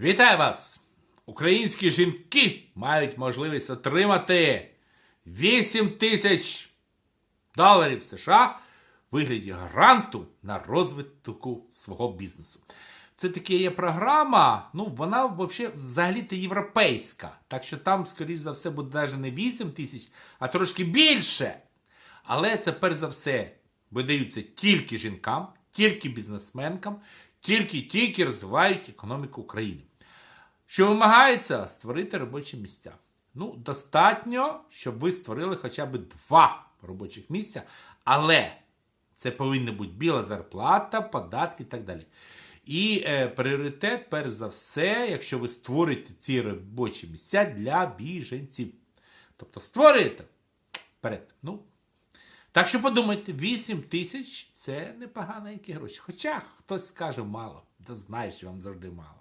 Вітаю вас! Українські жінки мають можливість отримати 8 тисяч доларів США в вигляді гранту на розвитку свого бізнесу. Це таке є програма, ну вона взагалі взагалі-то європейська. Так що там, скоріш за все, буде навіть не 8 тисяч, а трошки більше. Але це перш за все видаються тільки жінкам, тільки бізнесменкам, тільки ті, які розвивають економіку України. Що вимагається створити робочі місця. Ну, достатньо, щоб ви створили хоча б два робочих місця, але це повинна бути біла зарплата, податки і так далі. І е, пріоритет, перш за все, якщо ви створите ці робочі місця для біженців. Тобто створюєте вперед. Ну, так що подумайте, 8 тисяч це непогано які гроші. Хоча хтось скаже мало, та знаєш, що вам завжди мало.